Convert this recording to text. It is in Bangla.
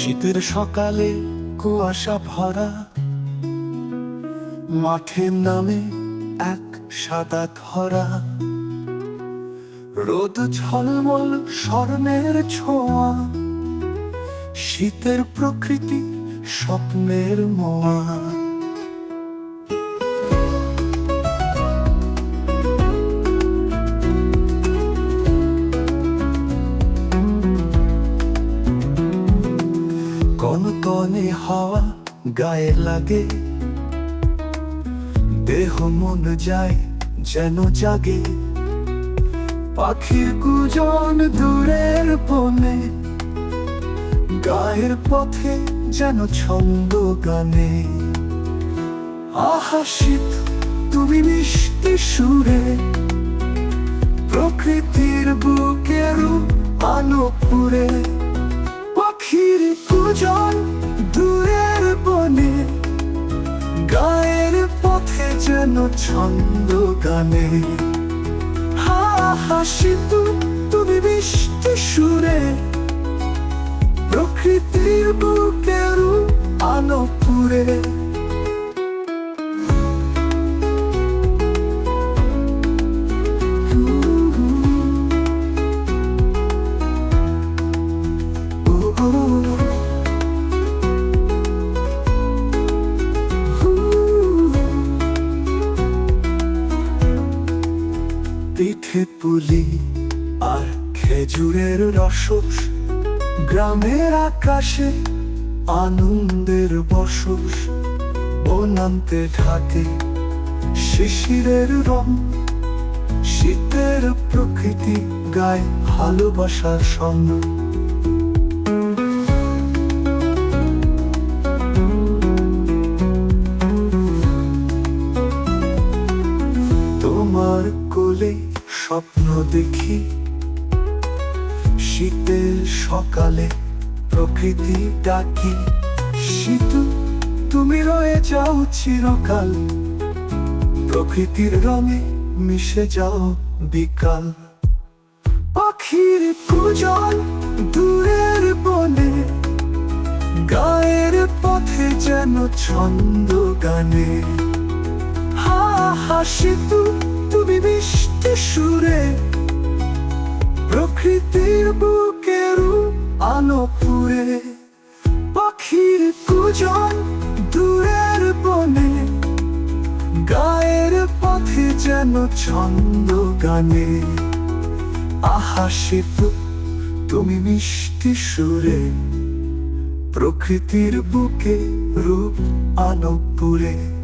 শীতের সকালে কুয়াশা ভরা, মাঠের নামে এক সাদা ধরা। রোদ ঝলমল স্বর্ণের ছোঁয়া, শীতের প্রকৃতি স্বপ্নের মোয়া। কনকনে হাওয়া গায়ে লাগে। দেহ মন যায় যেন জাগে। পাখির কুজন দূরের বনে, গায়ের পথে যেন ছন্দ গানে। আহাসিত তুমি মিষ্টি সুরে, প্রকৃতির বুকের আলো পুরে পাখির কুজন দূরের বনে, গায়ের পথে যেন ছন্দ গানে। হা হাসি তুমি বৃষ্টি সুরে, প্রকৃতির বুকের পিঠে পুলি আর খেজুরের রসস, গ্রামের আকাশে আনন্দের বসস। বনান্তে ঢাকে শিশিরের রং, শীতের প্রকৃতি গায়ে ভালোবাসার সঙ্গ। তোমার কোলে স্বপ্ন দেখি। শীতের সকালে প্রকৃতি ডাকি। শীত, তুমি রয়ে যাও চিরকাল। প্রকৃতির রঙে মিশে যাও বিকাল। পাখির কুজন দূরের বনে, গায়ের পথে যেন ছন্দ গানে। হা হাসি তু তুমি মিষ্টি সুরে প্রকৃতির বুকের আলো পুরে পাখির কুজন দূরের বনে, গায়ের পথে যেন ছন্দ গানে। আহা শীত তুমি মিষ্টি সুরে প্রকৃতির বুকে রূপ আলো পুরে